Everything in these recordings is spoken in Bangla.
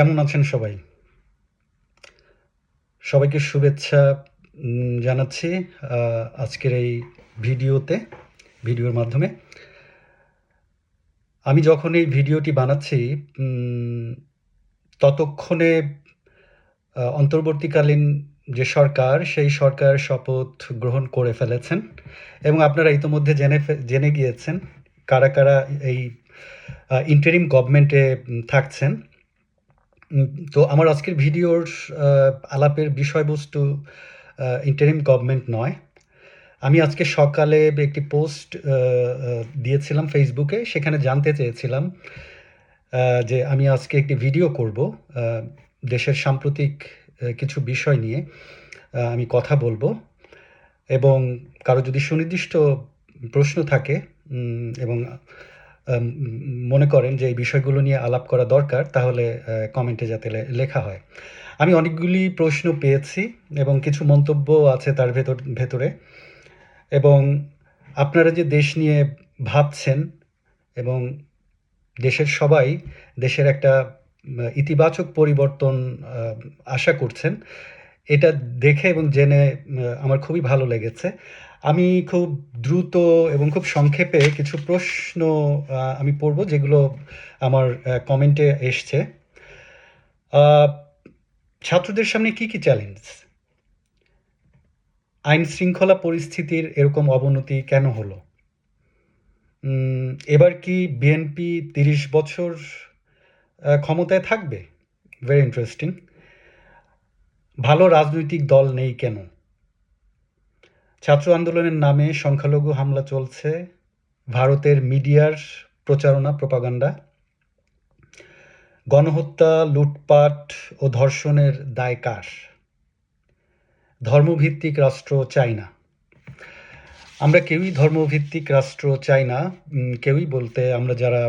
কেমন আছেন সবাই? সবাইকে শুভেচ্ছা জানাচ্ছি আজকের এই ভিডিওতে, ভিডিওর মাধ্যমে। আমি যখন এই ভিডিওটি বানাচ্ছি ততক্ষণে অন্তর্বর্তীকালীন যে সরকার, সেই সরকার শপথ গ্রহণ করে ফেলেছেন এবং আপনারা ইতোমধ্যে জেনে জেনে গিয়েছেন কারা কারা এই ইন্টারিম গভর্নমেন্টে থাকছেন। তো আমার আজকের ভিডিওর আলাপের বিষয়বস্তু ইন্টারিম গভর্নমেন্ট নয়। আমি আজকে সকালে একটি পোস্ট দিয়েছিলাম ফেসবুকে সেখানে জানতে চেয়েছিলাম যে আমি আজকে একটি ভিডিও করব দেশের সাম্প্রতিক কিছু বিষয় নিয়ে আমি কথা বলব। এবং কারও যদি সুনির্দিষ্ট প্রশ্ন থাকে এবং মনে করেন যে এই বিষয়গুলো নিয়ে আলাপ করা দরকার, তাহলে কমেন্টে যাতে লেখা হয়। আমি অনেকগুলি প্রশ্ন পেয়েছি এবং কিছু মন্তব্য আছে তার ভেতর, ভেতরে। এবং আপনারা যে দেশ নিয়ে ভাবছেন এবং দেশের সবাই দেশের একটা ইতিবাচক পরিবর্তন আশা করছেন, এটা দেখে এবং জেনে আমার খুবই ভালো লেগেছে। আমি খুব দ্রুত এবং খুব সংক্ষেপে কিছু প্রশ্ন আমি পড়ব যেগুলো আমার কমেন্টে এসছে। ছাত্রদের সামনে কি কি চ্যালেঞ্জ? আইন শৃঙ্খলা পরিস্থিতির এরকম অবনতি কেন হলো? এবার কি বিএনপি তিরিশ বছর ক্ষমতায় থাকবে? ভেরি ইন্টারেস্টিং ভালো রাজনৈতিক দল নেই কেন? ছাত্র আন্দোলনের নামে সংখ্যালঘু হামলা চলছে ভারতের মিডিয়ার প্রচারণা, প্রপাগান্ডা। গণহত্যা, লুটপাট ও ধর্ষণের দায় কার? ধর্মভিত্তিক রাষ্ট্র চাই না আমরা কেউই ধর্মভিত্তিক রাষ্ট্র চাই না কেউই বলতে আমরা যারা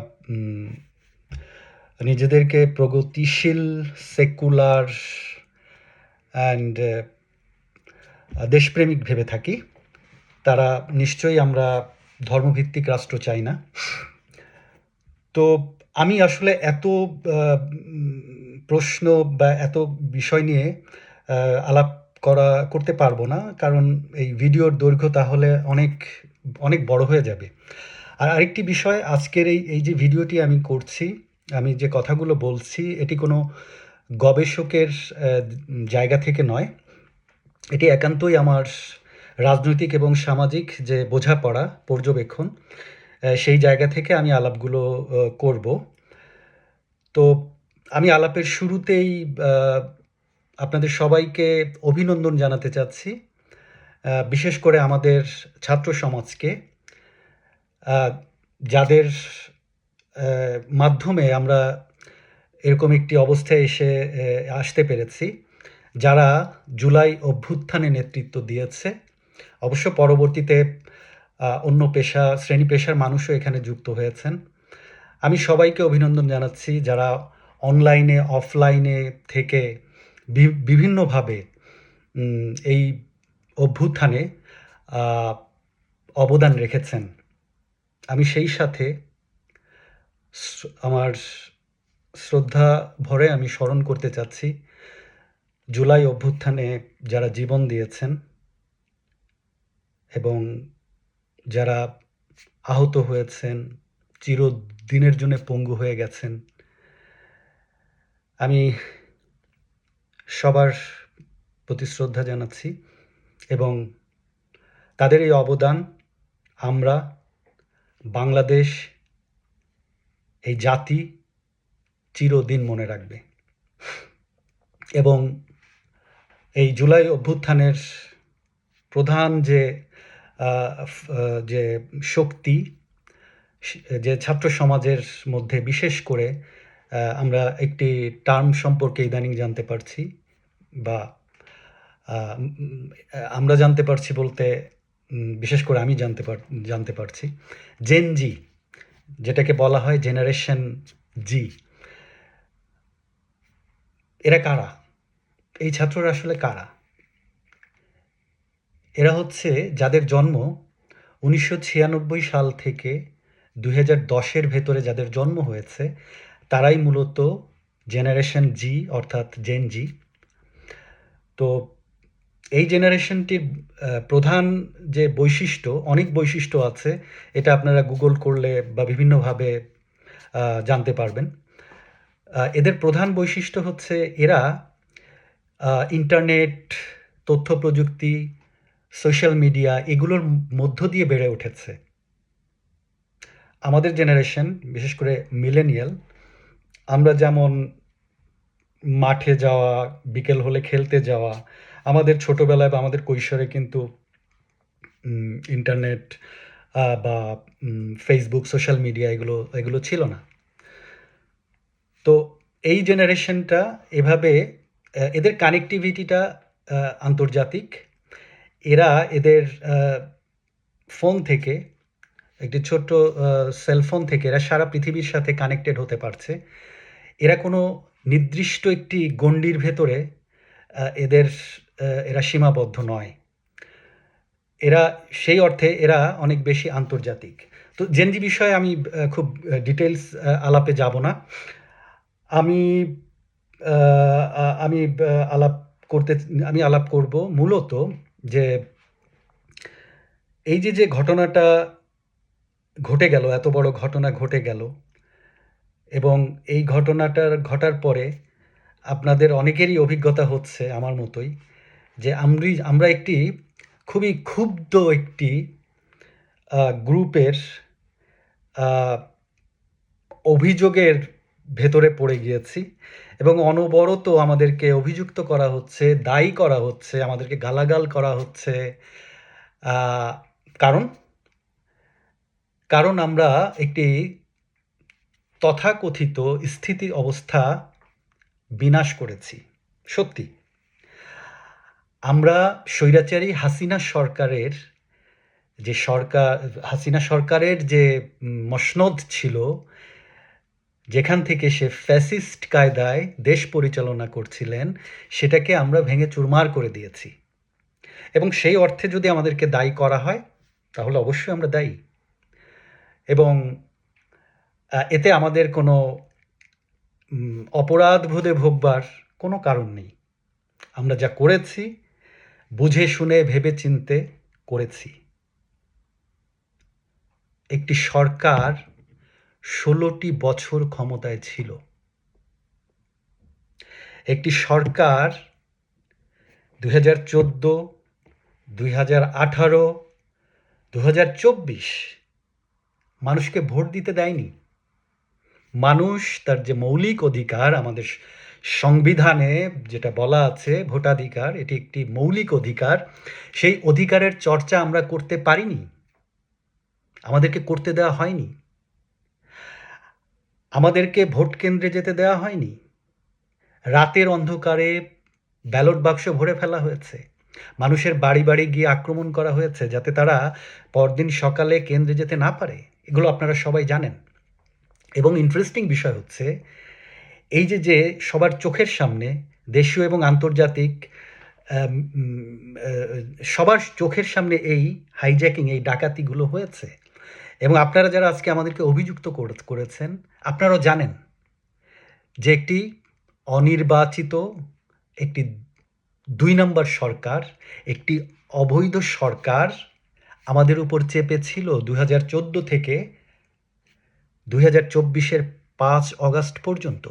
নিজেদেরকে প্রগতিশীল, সেকুলার অ্যান্ড দেশপ্রেমিক ভেবে থাকি। তারা নিশ্চয়ই আমরা ধর্মভিত্তিক রাষ্ট্র চাই না। তো আমি আসলে এত প্রশ্ন বা এত বিষয় নিয়ে আলাপ করা, করতে পারব না। কারণ এই ভিডিওর দৈর্ঘ্য তাহলে অনেক অনেক বড় হয়ে যাবে। আর আরেকটি বিষয়, আজকের এই এই যে ভিডিওটি আমি করছি, আমি যে কথাগুলো বলছি, এটি কোনো গবেষকের জায়গা থেকে নয়। এটি একান্তই আমার রাজনৈতিক এবং সামাজিক যে বোঝাপড়া, পর্যবেক্ষণ সেই জায়গা থেকে আমি আলাপগুলো করব। তো আমি আলাপের শুরুতেই আপনাদের সবাইকে অভিনন্দন জানাতে চাচ্ছি বিশেষ করে আমাদের ছাত্র সমাজকে যাদের মাধ্যমে আমরা এরকম একটি অবস্থায় এসে আসতে পেরেছি। যারা জুলাই অভ্যুত্থানে নেতৃত্ব দিয়েছে, অবশ্য পরবর্তীতে অন্য পেশা, শ্রেণি পেশার মানুষও এখানে যুক্ত হয়েছেন। আমি সবাইকে অভিনন্দন জানাচ্ছি যারা অনলাইনে, অফলাইনে থেকে বিভিন্নভাবে এই অভ্যুত্থানে অবদান রেখেছেন। আমি সেই সাথে আমার শ্রদ্ধা ভরে আমি স্মরণ করতে চাচ্ছি। জুলাই অভ্যুত্থানে যারা জীবন দিয়েছেন এবং যারা আহত হয়েছেন, চিরদিনের জন্য পঙ্গু হয়ে গেছেন, আমি সবার প্রতি শ্রদ্ধা জানাচ্ছি এবং তাদের এই অবদান আমরা বাংলাদেশ, এই জাতি চিরদিন মনে রাখবে এবং এই জুলাই অভ্যুত্থানের প্রধান যে যে শক্তি যে ছাত্র সমাজের মধ্যে বিশেষ করে আমরা একটি টার্ম সম্পর্কে ইদানিং জানতে পারছি বা আমরা জানতে পারছি বলতে বিশেষ করে আমি জানতে পার, জানতে পারছি। জেন জি যেটাকে বলা হয় জেনারেশন জি এরা কারা? এই ছাত্ররা আসলে কারা? এরা হচ্ছে যাদের জন্ম উনিশশো ছিয়ানব্বই সাল থেকে দু হাজার দশের ভেতরে যাদের জন্ম হয়েছে, তারাই মূলত জেনারেশন জি অর্থাৎ জেন জি। তো এই জেনারেশনটির প্রধান যে বৈশিষ্ট্য, অনেক বৈশিষ্ট্য আছে, এটা আপনারা গুগল করলে বা বিভিন্নভাবে জানতে পারবেন। এদের প্রধান বৈশিষ্ট্য হচ্ছে এরা ইন্টারনেট তথ্য প্রযুক্তি সোশ্যাল মিডিয়া এগুলোর মধ্য দিয়ে বেড়ে উঠেছে। আমাদের জেনারেশন বিশেষ করে মিলেনিয়াল আমরা যেমন মাঠে যাওয়া, বিকেল হলে খেলতে যাওয়া, আমাদের ছোটোবেলায় বা আমাদের কৈশোরে কিন্তু ইন্টারনেট বা ফেসবুক সোশ্যাল মিডিয়া এগুলো এগুলো ছিল না। তো এই জেনারেশনটা এভাবে এদের কানেক্টিভিটিটা আন্তর্জাতিক। এরা এদের ফোন থেকে, একটি ছোট্ট সেলফোন থেকে এরা সারা পৃথিবীর সাথে কানেক্টেড হতে পারছে। এরা কোনো নির্দিষ্ট একটি গণ্ডির ভেতরে এদের এরা সীমাবদ্ধ নয়। এরা, সেই অর্থে এরা অনেক বেশি আন্তর্জাতিক। তো জেনজি বিষয়ে আমি খুব ডিটেলস আলাপে যাব না। আমি আমি আলাপ করতে, আমি আলাপ করব মূলত যে এই যে যে ঘটনাটা ঘটে গেল, এত বড় ঘটনা ঘটে গেল, এবং এই ঘটনাটার, ঘটার পরে আপনাদের অনেকেরই অভিজ্ঞতা হচ্ছে আমার মতোই যে আমরি, আমরা একটি খুবই ক্ষুব্ধ একটি গ্রুপের অভিযোগের ভেতরে পড়ে গিয়েছি। এবং অনবরত আমাদেরকে অভিযুক্ত করা হচ্ছে, দায়ী করা হচ্ছে, আমাদেরকে গালাগাল করা হচ্ছে। কারণ? কারণ আমরা একটি তথাকথিত স্থিতি অবস্থা বিনাশ করেছি, সত্যি। আমরা স্বৈরাচারী হাসিনা সরকারের যে সরকার, হাসিনা সরকারের যে মসনদ ছিল যেখান থেকে সে ফ্যাসিস্ট কায়দায় দেশ পরিচালনা করছিলেন, সেটাকে আমরা ভেঙে চুরমার করে দিয়েছি। এবং সেই অর্থে যদি আমাদেরকে দায়ী করা হয়, তাহলে অবশ্যই আমরা দায়ী। এবং এতে আমাদের কোনো অপরাধ বোধে ভোগবার কোনো কারণ নেই। আমরা যা করেছি, বুঝে শুনে ভেবে চিনতে করেছি। একটি সরকার ষোলোটি বছর ক্ষমতায় ছিল। একটি সরকার দুই হাজার চোদ্দ, দুই হাজার আঠারো দু হাজার চব্বিশ মানুষকে ভোট দিতে দেয়নি। মানুষ তার যে মৌলিক অধিকার, আমাদের সংবিধানে যেটা বলা আছে, ভোটাধিকার, এটি একটি মৌলিক অধিকার। সেই অধিকারের চর্চা আমরা করতে পারিনি। আমাদেরকে করতে দেওয়া হয়নি। আমাদেরকে ভোট কেন্দ্রে যেতে দেওয়া হয়নি। রাতের অন্ধকারে ব্যালট বাক্স ভরে ফেলা হয়েছে। মানুষের বাড়ি বাড়ি গিয়ে আক্রমণ করা হয়েছে যাতে তারা পরদিন সকালে কেন্দ্রে যেতে না পারে। এগুলো আপনারা সবাই জানেন। এবং ইন্টারেস্টিং বিষয় হচ্ছে, এই যে যে সবার চোখের সামনে দেশীয় এবং আন্তর্জাতিক সবার চোখের সামনে এই হাইজ্যাকিং এই ডাকাতিগুলো হয়েছে এবং আপনারা যারা আজকে আমাদেরকে অভিযুক্ত করে- করেছেন, আপনারাও জানেন যে একটি অনির্বাচিত, একটি দুই নম্বর সরকার, একটি অবৈধ সরকার আমাদের উপর চেপেছিল দুই হাজার চোদ্দ থেকে দুই হাজার চব্বিশের পাঁচ অগাস্ট পর্যন্ত।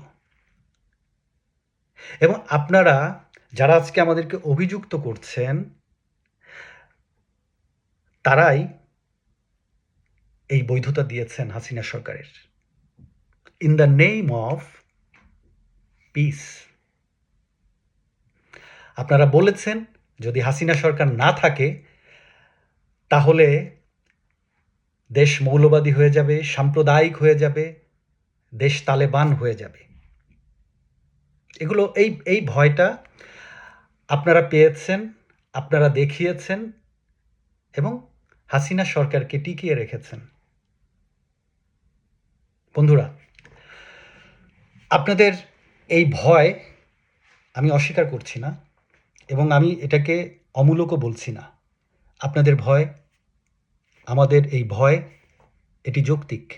এবং আপনারা যারা আজকে আমাদেরকে অভিযুক্ত করছেন, তারাই এই বৈধতা দিয়েছেন হাসিনা সরকারের। In the name of peace আপনারা বলেছেন, যদি হাসিনা সরকার না থাকে, তাহলে দেশ মৌলবাদী হয়ে যাবে, সাম্প্রদায়িক হয়ে যাবে, দেশ তালেবান হয়ে যাবে। এগুলো, এই এই ভয়টা আপনারা পেয়েছেন, আপনারা দেখিয়েছেন এবং হাসিনা সরকারকে টিকিয়ে রেখেছেন। বন্ধুরা, আপনাদের এই ভয় আমি অস্বীকার করছি না এবং আমি এটাকে অমূলকও বলছি না। আপনাদের ভয়, আমাদের এই ভয়, এটি যৌক্তিক।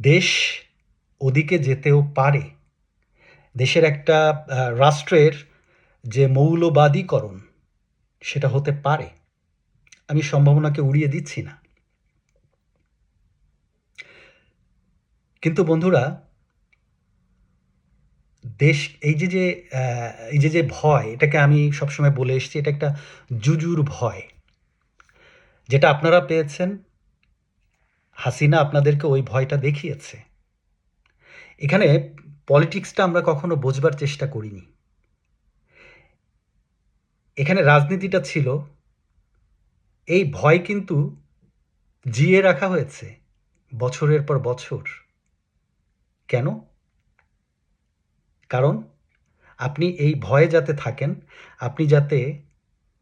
দেশ ওদিকে যেতেও পারে। দেশের একটা রাষ্ট্রের যে মৌলবাদীকরণ, সেটা হতে পারে। আমি সম্ভাবনাকে উড়িয়ে দিচ্ছি না। কিন্তু বন্ধুরা, দেশ, এই যে যে এই যে যে ভয়, এটাকে আমি সবসময় বলে এসেছি, এটা একটা জুজুর ভয়। যেটা আপনারা পেয়েছেন, হাসিনা আপনাদেরকে ওই ভয়টা দেখিয়েছে। এখানে পলিটিক্সটা আমরা কখনো বোঝবার চেষ্টা করিনি। এখানে রাজনীতিটা ছিল, এই ভয় কিন্তু জিয়ে রাখা হয়েছে, বছরের পর বছর। কেন? কারণ আপনি এই ভয়ে যাতে থাকেন, আপনি যাতে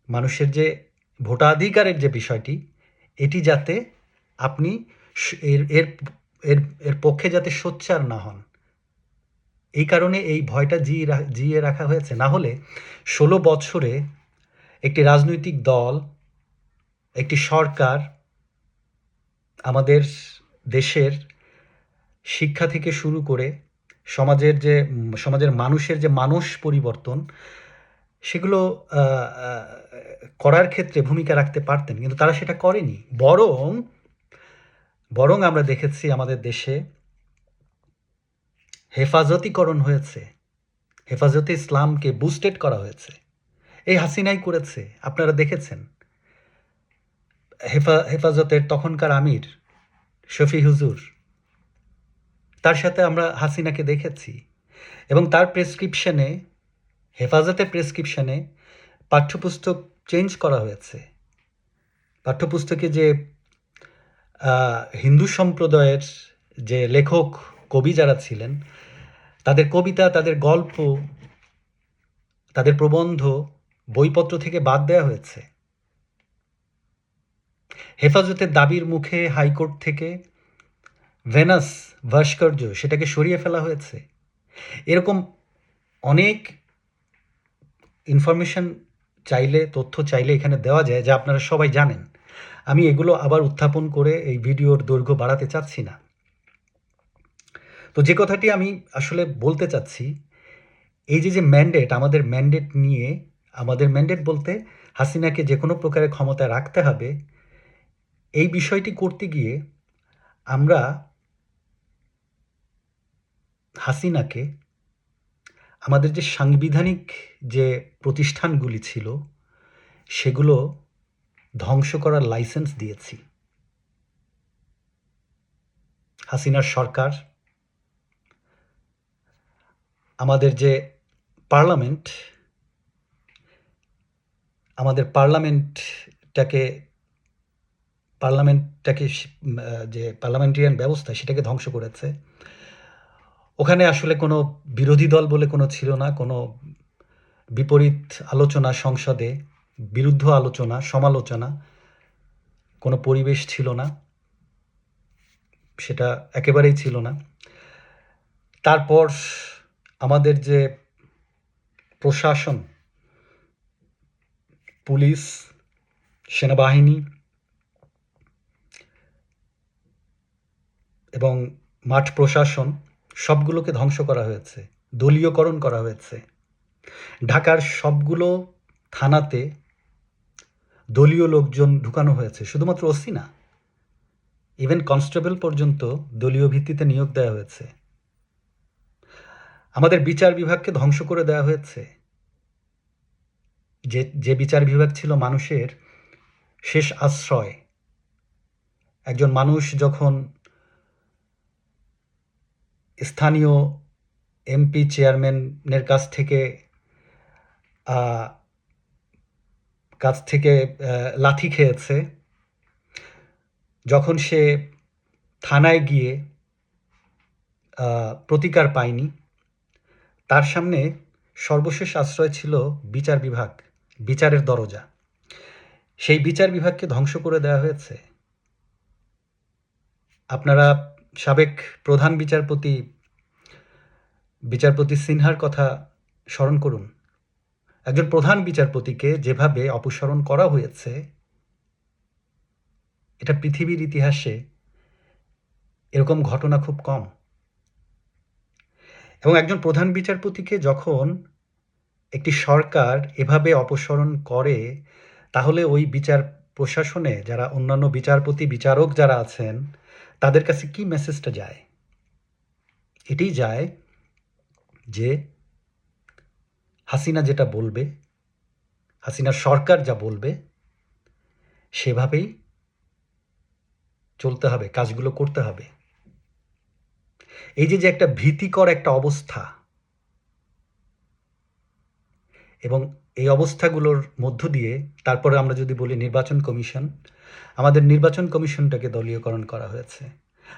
মানুষের যে ভোটাধিকারের যে বিষয়টি, এটি যাতে আপনি এর এর এর এর পক্ষে যাতে সোচ্চার না হন। এই কারণে এই ভয়টা রা- জিয়ে রাখা হয়েছে। না হলে ষোলো বছরে একটি রাজনৈতিক দল, একটি সরকার আমাদের দেশের শিক্ষা থেকে শুরু করে সমাজের যে, সমাজের মানুষের যে মানুষ পরিবর্তন, সেগুলো করার ক্ষেত্রে ভূমিকা রাখতে পারতেন, কিন্তু তারা সেটা করেনি। বরং বরং আমরা দেখেছি আমাদের দেশে হেফাজতিকরণ হয়েছে। হেফাজতে ইসলামকে বুস্টেড করা হয়েছে। এই হাসিনাই করেছে, আপনারা দেখেছেন। হেফা, হেফাজতের তখনকার আমির শফি হুজুর তার সাথে আমরা হাসিনাকে দেখেছি। এবং তার প্রেসক্রিপশনে, হেফাজতে প্রেসক্রিপশনে পাঠ্যপুস্তক চেঞ্জ করা হয়েছে। পাঠ্যপুস্তকে যে হিন্দু সম্প্রদায়ের যে লেখক, কবি যারা ছিলেন, তাদের কবিতা, তাদের গল্প, তাদের প্রবন্ধ, বইপত্র থেকে বাদ দেওয়া হয়েছে। হেফাজতের দাবির মুখে হাইকোর্ট থেকে ভেনাস ভাস্কর্য সেটাকে সরিয়ে ফেলা হয়েছে। এরকম অনেক ইনফরমেশন চাইলে, তথ্য চাইলে এখানে দেওয়া যায় যা আপনারা সবাই জানেন। আমি এগুলো আবার উত্থাপন করে এই ভিডিওর দৈর্ঘ্য বাড়াতে চাচ্ছি না। তো যে কথাটি আমি আসলে বলতে চাচ্ছি, এই যে যে ম্যান্ডেট আমাদের ম্যান্ডেট নিয়ে, আমাদের ম্যান্ডেট বলতে হাসিনাকে যে কোনো প্রকারের ক্ষমতায় রাখতে হবে, এই বিষয়টি করতে গিয়ে আমরা হাসিনাকে আমাদের যে সাংবিধানিক যে প্রতিষ্ঠানগুলি ছিল, সেগুলো ধ্বংস করার লাইসেন্স দিয়েছি। হাসিনার সরকার, আমাদের যে পার্লামেন্ট, আমাদের পার্লামেন্টটাকে পার্লামেন্টটাকে যে পার্লামেন্টারিয়ান ব্যবস্থা, সেটাকে ধ্বংস করেছে। ওখানে আসলে কোনো বিরোধী দল বলে কোনো ছিল না, কোনো বিপরীত আলোচনা সংসদে, বিরুদ্ধ আলোচনা, সমালোচনা কোনো পরিবেশ ছিল না, সেটা একেবারেই ছিল না। তারপর আমাদের যে প্রশাসন, পুলিশ, সেনাবাহিনী এবং মাঠ প্রশাসন সবগুলোকে ধ্বংস করা হয়েছে, দলীয়করণ করা হয়েছে। ঢাকার সবগুলো থানাতে দলীয় লোকজন ঢুকানো হয়েছে, শুধুমাত্র ওসি না ইভেন কনস্টেবল পর্যন্ত দলীয় ভিত্তিতে নিয়োগ দেওয়া হয়েছে। আমাদের বিচার বিভাগকে ধ্বংস করে দেওয়া হয়েছে। যে যে বিচার বিভাগ ছিল মানুষের শেষ আশ্রয়। একজন মানুষ যখন স্থানীয় এমপি চেয়ারম্যানের কাছ থেকে কাছ থেকে লাথি খেয়েছে। যখন সে থানায় গিয়ে প্রতিকার পায়নি, তার সামনে সর্বশেষ আশ্রয় ছিল বিচার বিভাগ, বিচারের দরজা। সেই বিচার বিভাগকে ধ্বংস করে দেওয়া হয়েছে। আপনারা সাবেক প্রধান বিচারপতি বিচারপতি সিনহার কথা স্মরণ করুন। একজন প্রধান বিচারপতিকে যেভাবে অপসারণ করা হয়েছে, এটা পৃথিবীর ইতিহাসে এরকম ঘটনা খুব কম। এবং একজন প্রধান বিচারপতিকে যখন একটি সরকার এভাবে অপসারণ করে, তাহলে ওই বিচার প্রশাসনে যারা অন্যান্য বিচারপতি, বিচারক যারা আছেন তাদের কাছে কি মেসেজটা যায়? এটাই যায় যে হাসিনা যেটা বলবে, হাসিনা সরকার যা বলবে, সেভাবেই চলতে হবে, কাজগুলো করতে হবে। এই যে যে একটা ভীতিকর একটা অবস্থা, এবং এই অবস্থাগুলোর মধ্য দিয়ে, তারপরে আমরা যদি বলি নির্বাচন কমিশন আমাদের নির্বাচন কমিশনটাকে দলীয়করণ করা হয়েছে।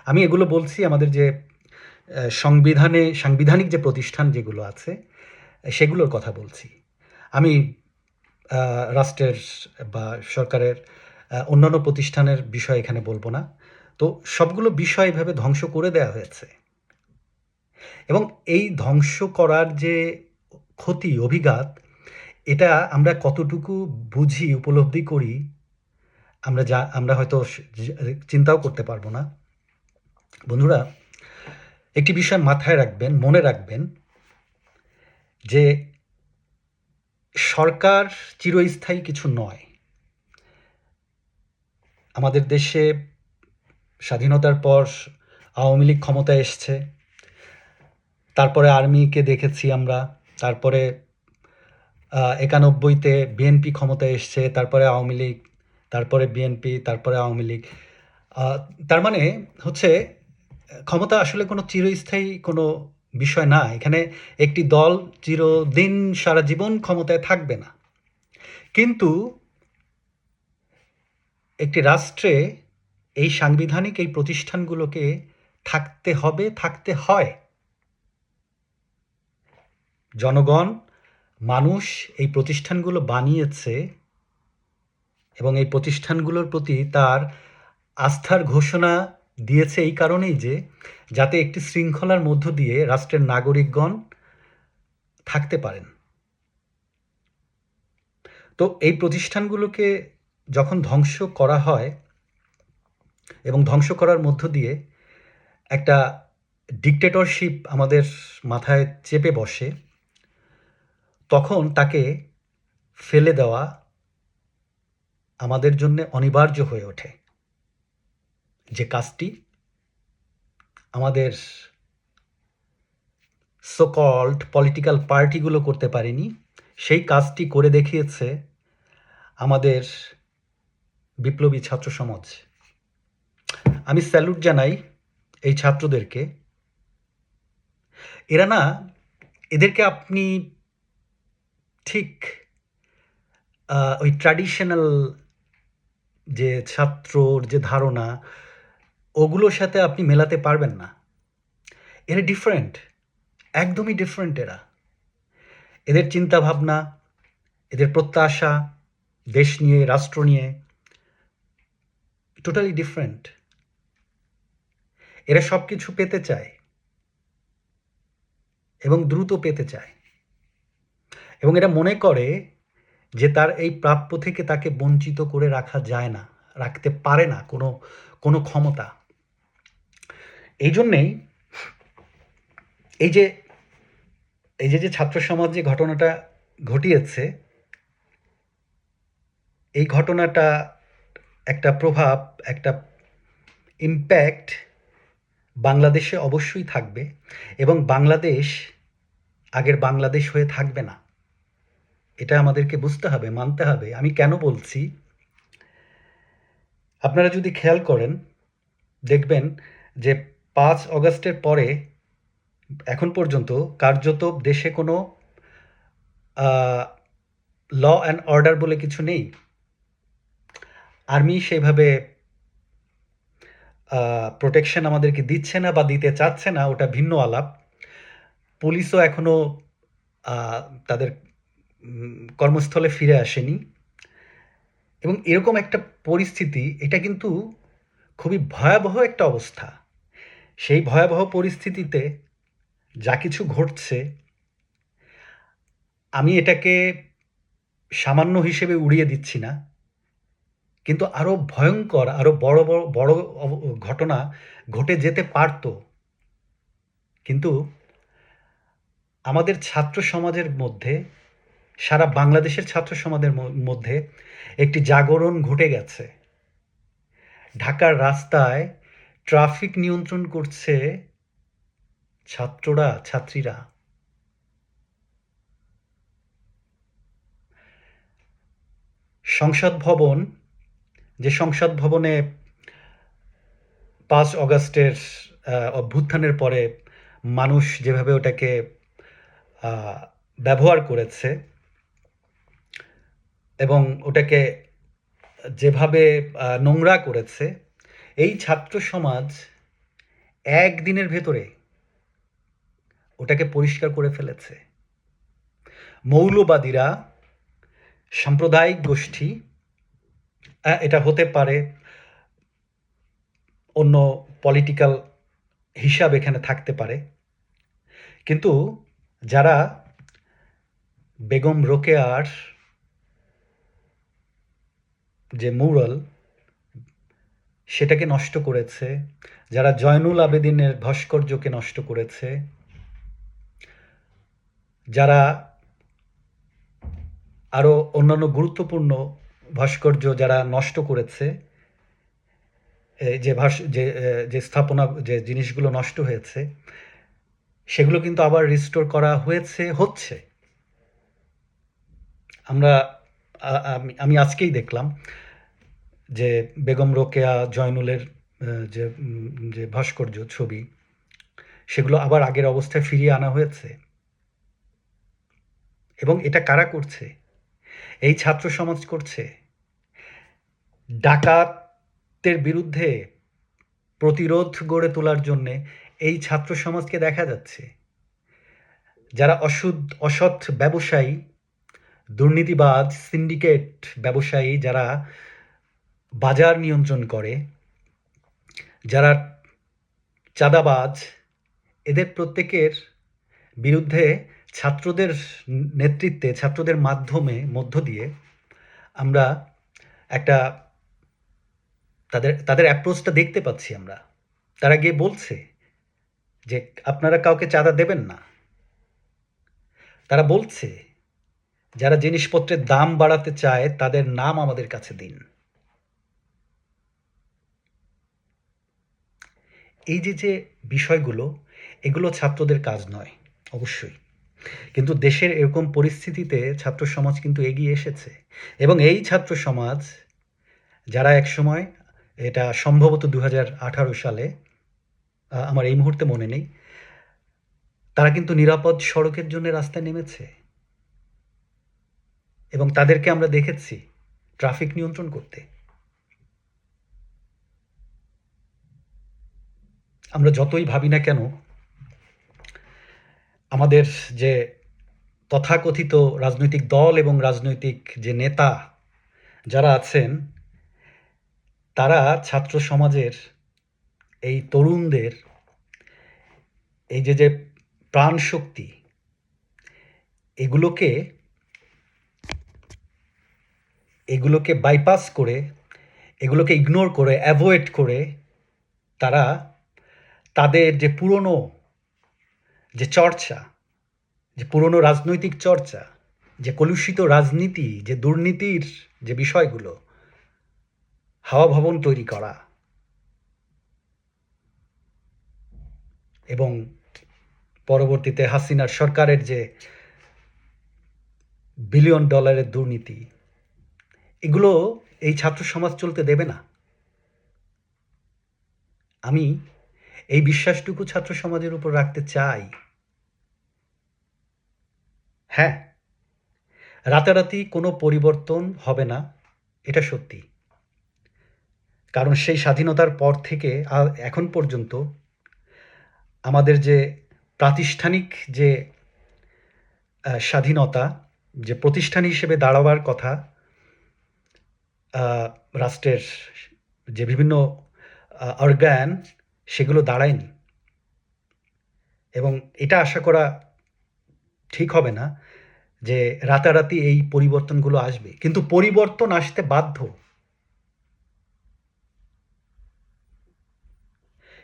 আমি এগুলো বলছি, আমাদের যে সংবিধানে, সাংবিধানিক যে প্রতিষ্ঠান যেগুলো আছে সেগুলোর কথা বলছি। আমি রাষ্ট্রের বা সরকারের অন্যান্য প্রতিষ্ঠানের বিষয় এখানে বলব না। তো সবগুলো বিষয় এভাবে ধ্বংস করে দেওয়া হয়েছে। এবং এই ধ্বংস করার যে ক্ষতি, অভিঘাত, এটা আমরা কতটুকু বুঝি, উপলব্ধি করি আমরা যা, আমরা হয়তো চিন্তাও করতে পারব না। বন্ধুরা, একটি বিষয় মাথায় রাখবেন, মনে রাখবেন যে সরকার চিরস্থায়ী কিছু নয়। আমাদের দেশে স্বাধীনতার পর আওয়ামী লীগ ক্ষমতায় এসছে। তারপরে আর্মিকে দেখেছি আমরা। তারপরে একানব্বইতে বিএনপি ক্ষমতায় এসছে। তারপরে আওয়ামী লীগ তারপরে বিএনপি তারপরে আওয়ামী লীগ। তার মানে হচ্ছে, ক্ষমতা আসলে কোনো চিরস্থায়ী কোনো বিষয় না। এখানে একটি দল চিরদিন সারা জীবন ক্ষমতায় থাকবে না। কিন্তু একটি রাষ্ট্রে এই সাংবিধানিক, এই প্রতিষ্ঠানগুলোকে থাকতে হবে, থাকতে হয়। জনগণ, মানুষ এই প্রতিষ্ঠানগুলো বানিয়েছে এবং এই প্রতিষ্ঠানগুলোর প্রতি তার আস্থার ঘোষণা দিয়েছে এই কারণেই যে, যাতে একটি শৃঙ্খলার মধ্য দিয়ে রাষ্ট্রের নাগরিকগণ থাকতে পারেন। তো এই প্রতিষ্ঠানগুলোকে যখন ধ্বংস করা হয় এবং ধ্বংস করার মধ্য দিয়ে একটা ডিকটেটরশিপ আমাদের মাথায় চেপে বসে, তখন তাকে ফেলে দেওয়া আমাদের জন্য অনিবার্য হয়ে ওঠে। যে কাজটি আমাদের সোকল্ড পলিটিক্যাল পার্টিগুলো করতে পারেনি, সেই কাজটি করে দেখিয়েছে আমাদের বিপ্লবী ছাত্র সমাজ। আমি স্যালুট জানাই এই ছাত্রদেরকে। এরা না, এদেরকে আপনি ঠিক ওই ট্র্যাডিশনাল যে ছাত্রর যে ধারণা, ওগুলোর সাথে আপনি মেলাতে পারবেন না। এরা ডিফারেন্ট একদমই ডিফারেন্ট এরা। এদের চিন্তা ভাবনা এদের প্রত্যাশা, দেশ নিয়ে, রাষ্ট্র নিয়ে টোটালি ডিফারেন্ট এরা সব কিছু পেতে চায় এবং দ্রুত পেতে চায়। এবং এরা মনে করে যে তার এই প্রাপ্য থেকে তাকে বঞ্চিত করে রাখা যায় না, রাখতে পারে না কোনো কোনো ক্ষমতা। এই জন্যেই এই যে এই যে যে ছাত্র সমাজ যে ঘটনাটা ঘটিয়েছে, এই ঘটনাটা একটা প্রভাব, একটা ইম্প্যাক্ট বাংলাদেশে অবশ্যই থাকবে এবং বাংলাদেশ আগের বাংলাদেশ হয়ে থাকবে না। এটা আমাদেরকে বুঝতে হবে, মানতে হবে। আমি কেন বলছি? আপনারা যদি খেয়াল করেন, দেখবেন যে পাঁচ অগস্টের পরে, এখন পর্যন্ত কার্যত দেশে কোনো ল অ্যান্ড অর্ডার বলে কিছু নেই। আর্মি সেভাবে প্রোটেকশন আমাদেরকে দিচ্ছে না বা দিতে চাচ্ছে না, ওটা ভিন্ন আলাপ। পুলিশও এখনও তাদের কর্মস্থলে ফিরে আসেনি। এবং এরকম একটা পরিস্থিতি, এটা কিন্তু খুবই ভয়াবহ একটা অবস্থা। সেই ভয়াবহ পরিস্থিতিতে যা কিছু ঘটছে, আমি এটাকে সামান্য হিসেবে উড়িয়ে দিচ্ছি না। কিন্তু আরও ভয়ঙ্কর আরও বড় বড় বড় ঘটনা ঘটে যেতে পারতো। কিন্তু আমাদের ছাত্র সমাজের মধ্যে সারা বাংলাদেশের ছাত্র সমাজের মধ্যে একটি জাগরণ ঘটে গেছে। ঢাকার রাস্তায় ট্রাফিক নিয়ন্ত্রণ করছে ছাত্ররা, ছাত্রীরা। সংসদ ভবন, যে সংসদ ভবনে পাঁচ অগাস্টের অভ্যুত্থানের পরে মানুষ যেভাবে ওটাকে ব্যবহার করেছে এবং ওটাকে যেভাবে নোংরা করেছে, এই ছাত্র সমাজ একদিনের ভেতরে ওটাকে পরিষ্কার করে ফেলেছে। মৌলবাদীরা, সাম্প্রদায়িক গোষ্ঠী, এটা হতে পারে অন্য পলিটিক্যাল হিসাব এখানে থাকতে পারে। কিন্তু যারা বেগম রোকেয়ার যে ম্যুরাল সেটাকে নষ্ট করেছে, যারা জয়নুল আবেদিনের ভাস্কর্যকে নষ্ট করেছে যারা আরও অন্যান্য গুরুত্বপূর্ণ ভাস্কর্য যারা নষ্ট করেছে, যে ভাস যে যে স্থাপনা যে জিনিসগুলো নষ্ট হয়েছে, সেগুলো কিন্তু আবার রিস্টোর করা হয়েছে, হচ্ছে। আমরা আমি আমি আজকেই দেখলাম যে বেগম রোকেয়া, জয়নুলের যে যে ভাস্কর্য ছবি, সেগুলো আবার আগের অবস্থায় ফিরিয়ে আনা হয়েছে। এবং এটা কারা করছে? এই ছাত্র সমাজ করছে। ডাকাতদের বিরুদ্ধে প্রতিরোধ গড়ে তোলার জন্যে এই ছাত্র সমাজকে দেখা যাচ্ছে। যারা অসুদ অসৎ ব্যবসায়ী, দুর্নীতিবাজ, সিন্ডিকেট ব্যবসায়ী যারা বাজার নিয়ন্ত্রণ করে, যারা চাঁদাবাজ, এদের প্রত্যেকের বিরুদ্ধে ছাত্রদের নেতৃত্বে, ছাত্রদের মাধ্যমে মধ্য দিয়ে আমরা একটা তাদের তাদের অ্যাপ্রোচটা দেখতে পাচ্ছি আমরা। তারা গিয়ে বলছে যে, "আপনারা কাউকে চাঁদা দেবেন না।" তারা বলছে, "যারা জিনিসপত্রের দাম বাড়াতে চায় তাদের নাম আমাদের কাছে দিন।" এই যে, যে বিষয়গুলো, এগুলো ছাত্রদের কাজ নয়, অবশ্যই। কিন্তু দেশের এরকম পরিস্থিতিতে ছাত্র সমাজ কিন্তু এগিয়ে এসেছে এবং এই ছাত্র সমাজ যারা একসময় এটা সম্ভবত ২০১৮ সালে আমার এই মুহূর্তে মনে নেই। তারা কিন্তু নিরাপদ সড়কের জন্য রাস্তায় নেমেছে। এবং তাদেরকে আমরা দেখেছি ট্রাফিক নিয়ন্ত্রণ করতে। আমরা যতই ভাবি না কেন আমাদের যে তথাকথিত রাজনৈতিক দল এবং রাজনৈতিক যে নেতা যারা আছেন, তারা ছাত্র সমাজের এই তরুণদের এই যে, যে প্রাণশক্তি, এগুলোকে এগুলোকে বাইপাস করে, এগুলোকে ইগনোর করে, অ্যাভয়েড করে তারা তাদের যে পুরনো যে চর্চা, যে পুরনো রাজনৈতিক চর্চা, যে কলুষিত রাজনীতি, যে দুর্নীতির যে বিষয়গুলো, হাওয়া ভবন তৈরি করা এবং পরবর্তীতে হাসিনার সরকারের যে বিলিয়ন ডলারের দুর্নীতি, এগুলো এই ছাত্র সমাজ চলতে দেবে না। আমি এই বিশ্বাসটুকু ছাত্র সমাজের উপর রাখতে চাই। হ্যাঁ, রাতারাতি কোনো পরিবর্তন হবে না, এটা সত্যি। কারণ সেই স্বাধীনতার পর থেকে এখন পর্যন্ত আমাদের যে প্রাতিষ্ঠানিক যে স্বাধীনতা, যে প্রতিষ্ঠান হিসেবে দাঁড়াবার কথা রাষ্ট্রের যে বিভিন্ন অর্গান, সেগুলো দাঁড়ায়নি। এবং এটা আশা করা ঠিক হবে না যে রাতারাতি এই পরিবর্তনগুলো আসবে। কিন্তু পরিবর্তন আসতে বাধ্য।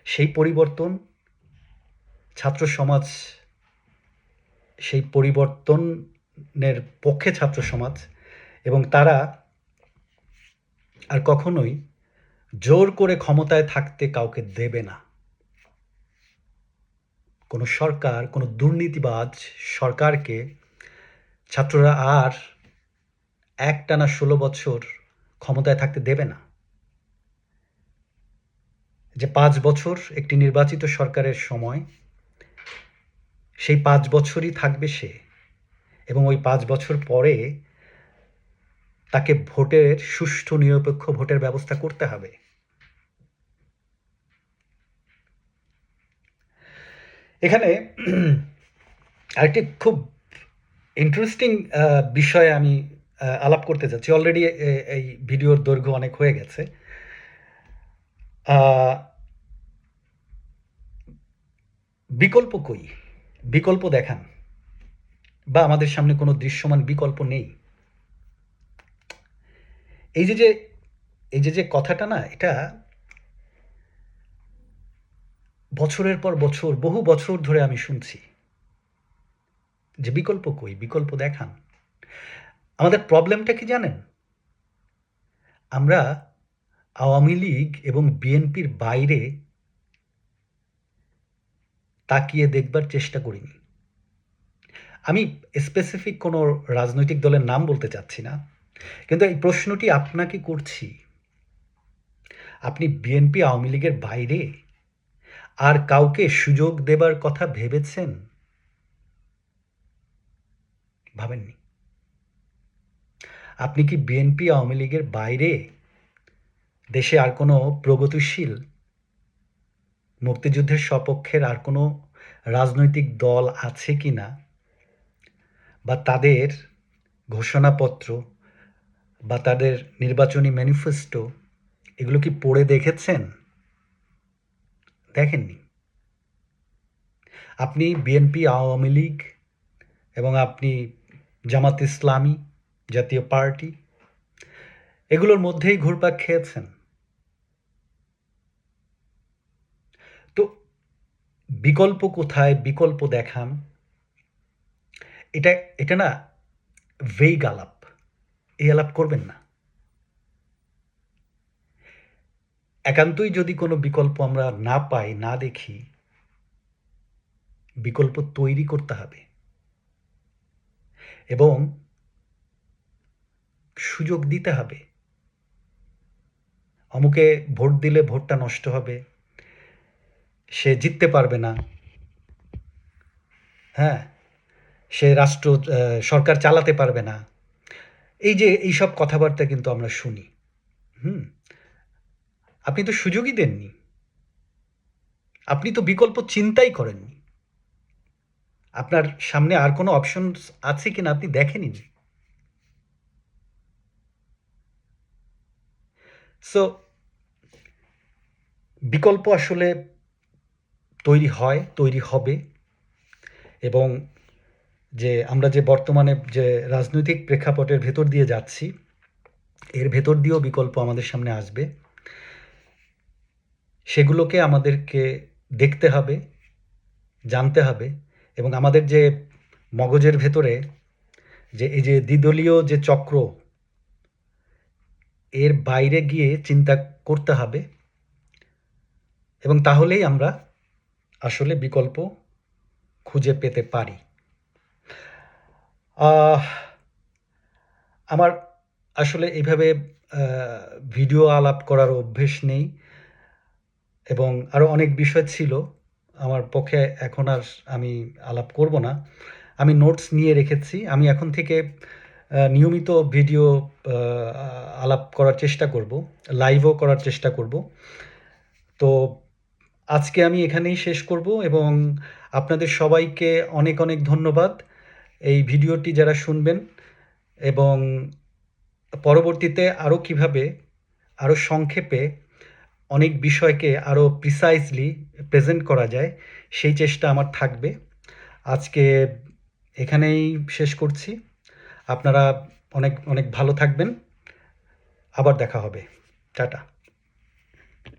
সেই পরিবর্তন ছাত্র সমাজ সেই পরিবর্তনের পক্ষে ছাত্র সমাজ এবং তারা আর কখনোই জোর করে ক্ষমতায় থাকতে কাউকে দেবে না। কোনো সরকার, কোনো দুর্নীতিবাজ সরকারকে ছাত্ররা আর একটানা ষোলো বছর ক্ষমতায় থাকতে দেবে না। যে পাঁচ বছর একটি নির্বাচিত সরকারের সময়, সেই পাঁচ বছরই থাকবে সে এবং ওই পাঁচ বছর পরে তাকে ভোটের, সুষ্ঠু, নিরপেক্ষ ভোটের ব্যবস্থা করতে হবে। এখানে আরেকটি খুব ইন্টারেস্টিং বিষয়ে আমি আলাপ করতে যাচ্ছি। অলরেডি এই ভিডিওর দৈর্ঘ্য অনেক হয়ে গেছে। বিকল্প কই? বিকল্প দেখান। বা আমাদের সামনে কোনো দৃশ্যমান বিকল্প নেই। এই যে যে, এই যে যে কথাটা না, এটা বছরের পর বছর, বহু বছর ধরে আমি শুনছি যে বিকল্প কই, বিকল্প দেখান। আমাদের প্রবলেমটা কি জানেন? আমরা আওয়ামী লীগ এবং বিএনপির বাইরে তাকিয়ে দেখবার চেষ্টা করিনি। আমি স্পেসিফিক কোনো রাজনৈতিক দলের নাম বলতে চাচ্ছি না। কিন্তু এই প্রশ্নটি আপনাকে করছি। আপনি বিএনপি আওয়ামী লীগের বাইরে আর কাউকে সুযোগ দেবার কথা ভেবেছেন? ভাবেননি। আপনি কি বিএনপি আওয়ামী লীগের বাইরে দেশে আর কোনো প্রগতিশীল মুক্তিযুদ্ধের সপক্ষের আর কোনো রাজনৈতিক দল আছে কি না বা তাদের ঘোষণাপত্র বা তাদের নির্বাচনী ম্যানিফেস্টো এগুলো কি পড়ে দেখেছেন? দেখেননি। আপনি বিএনপি আওয়ামী লীগ এবং আপনি জামাত ইসলামী জাতীয় পার্টি, এগুলোর মধ্যেই ঘুরপাক খেয়েছেন। তো বিকল্প কোথায়, বিকল্প দেখান? এটা এটা না ভেইগ আলাপ। এই আলাপ করবেন না। একান্তই যদি কোনো বিকল্প আমরা না পাই, না দেখি, বিকল্প তৈরি করতে হবে। এবং সুযোগ দিতে হবে। অমুকে ভোট দিলে ভোটটা নষ্ট হবে, সে জিততে পারবে না। হ্যাঁ সে রাষ্ট্র সরকার চালাতে পারবে না। এই যে এইসব কথাবার্তা কিন্তু আমরা শুনি, হুম? আপনি তো সুযোগই দেননি। আপনি তো বিকল্প চিন্তাই করেননি। আপনার সামনে আর কোনো অপশন আছে কিনা আপনি দেখেনি সো বিকল্প আসলে তৈরি হয়, তৈরি হবে এবং যে আমরা যে বর্তমানে যে রাজনৈতিক প্রেক্ষাপটের ভেতর দিয়ে যাচ্ছি, এর ভেতর দিয়েও বিকল্প আমাদের সামনে আসবে। সেগুলোকে আমাদেরকে দেখতে হবে, জানতে হবে এবং আমাদের যে মগজের ভেতরে যে এই যে দ্বিদলীয় যে চক্র, এর বাইরে গিয়ে চিন্তা করতে হবে এবং তাহলেই আমরা আসলে বিকল্প খুঁজে পেতে পারি। আমার আসলে এইভাবে ভিডিও আলাপ করার অভ্যেস নেই এবং আরও অনেক বিষয় ছিল। আমার পক্ষে এখন আর আমি আলাপ করব না। আমি নোটস নিয়ে রেখেছি। আমি এখন থেকে নিয়মিত ভিডিও আলাপ করার চেষ্টা করব লাইভও করার চেষ্টা করব। তো আজকে আমি এখানেই শেষ করব এবং আপনাদের সবাইকে অনেক অনেক ধন্যবাদ। এই ভিডিওটি যারা শুনবেন এবং পরবর্তীতে আরও কীভাবে আরও সংক্ষেপে অনেক বিষয়কে আরও প্রিসাইজলি প্রেজেন্ট করা যায়, সেই চেষ্টা আমার থাকবে। আজকে এখানেই শেষ করছি। আপনারা অনেক অনেক ভালো থাকবেন। আবার দেখা হবে। টাটা।